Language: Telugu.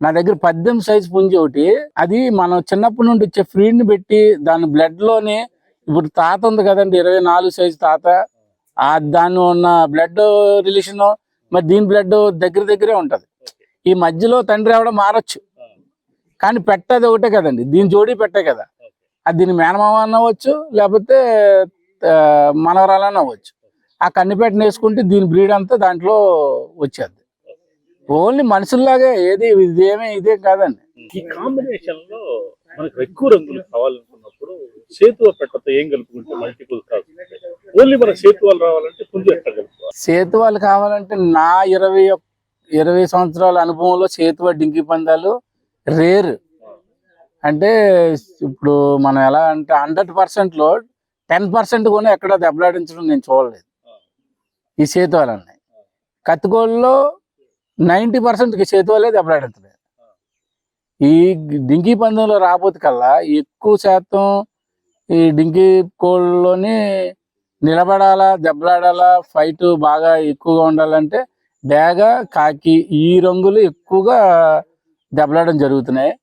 నా దగ్గర పద్దెనిమిది సైజ్ పుంజి ఒకటి. అది మనం చిన్నప్పటి నుండి వచ్చే ఫ్రీడ్ని పెట్టి దాని బ్లడ్లోని ఇప్పుడు తాత ఉంది కదండి ఇరవై నాలుగు సైజు తాత. ఆ దాన్ని ఉన్న బ్లడ్ రిలేషన్ మరి దీని బ్లడ్ దగ్గర దగ్గరే ఉంటుంది. ఈ మధ్యలో తండ్రి ఆవిడ మారచ్చు. కానీ పెట్టది ఒకటే కదండి దీని జోడీ పెట్టే కదా. అది దీని మేనమామ అన్నవచ్చు లేకపోతే ఆ, అవ్వచ్చు. ఆ కన్నిపెట్టని వేసుకుంటే దీని బ్రీడ్ అంతా దాంట్లో వచ్చేది. ఓన్లీ మనుషుల్లాగే ఏది ఇదేమీ ఇదేం కాదండి. ఈ కాంబినేషన్లో మనకు ఎక్కువ రంగులు కావాలనుకున్నప్పుడు సేతువ పెట్టతో ఏం కలుపుకుంటే మల్టిపుల్ కాదు ఓన్లీ మన సేతువాలు రావాలంటే పుంజు ఎట్లా కలుపుకోవాలి? సేతు వాళ్ళు కావాలంటే నా ఇరవై ఇరవై సంవత్సరాల అనుభవంలో సేతువ డింకి పందాలు రేర్. అంటే ఇప్పుడు మనం ఎలా అంటే హండ్రెడ్ పర్సెంట్లో టెన్ పర్సెంట్ కూడా ఎక్కడ దెబ్బలాడించడం నేను చూడలేదు. ఈ సేతువాలన్నీ. కత్తికోళ్ళలో నైంటీ పర్సెంట్ వల్లే దెబ్బలాడుతుంది ఈ డింకీ పందెంలో రాబోతు కల్లా ఎక్కువ శాతం ఈ డింకీ కోళ్ళలోని నిలబడాలా దెబ్బలాడాలా ఫైట్ బాగా ఎక్కువగా ఉండాలంటే డేగ కాకి ఈ రంగులు ఎక్కువగా దెబ్బలాడడం జరుగుతున్నాయి.